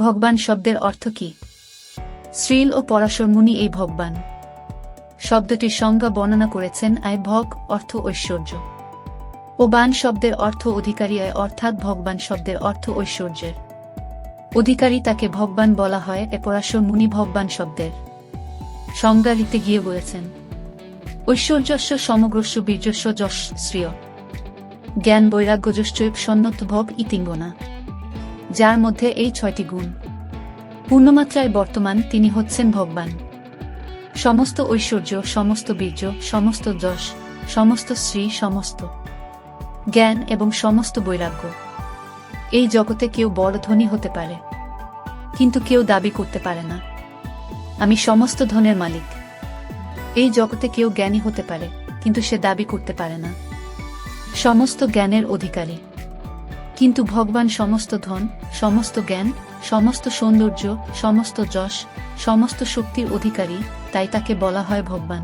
ভগবান শব্দের অর্থ কি? শ্রীল ও পরাশর মুনি এই ভগবান। শব্দটির সংজ্ঞা বর্ণনা করেছেন আয় ভগ, অর্থ ঐশ্বর্য। ও বান শব্দের অর্থ অধিকারী আয় অর্থাৎ ভগবান শব্দের অর্থ ঐশ্বর্যের। অধিকারী তাকে ভগবান বলা হয়, এ পরাশর মুনি ভগবান শব্দের। সংজ্ঞা লিখতে গিয়ে বলেছেন ঐশ্বর্যস্য সমগ্রস্য বীর্যস্য যশ শ্রিয়। জ্ঞান বৈরাগ্যজশ্চৈব সন্নত ভব ইতিঙ্গনা। যার মধ্যে এই ছয়টি গুণ। পূর্ণমাত্রায় বর্তমান তিনি হচ্ছেন ভগবান। সমস্ত ঐশ্বর্য, সমস্ত বীর্য, সমস্ত যশ, সমস্ত শ্রী, সমস্ত জ্ঞান এবং সমস্ত বৈরাগ্য। এই জগতে কেউ বড় ধনী হতে পারে, কিন্তু কেউ দাবি করতে পারে না। আমি সমস্ত ধনের মালিক। এই জগতে কেউ জ্ঞানী হতে পারে, কিন্তু সে দাবি করতে পারে না। সমস্ত জ্ঞানের অধিকারী। কিন্তু ভগবান সমস্ত ধন, সমস্ত জ্ঞান, সমস্ত সৌন্দর্য, সমস্ত যশ, সমস্ত শক্তির অধিকারী, তাই তাকে বলা হয় ভগবান।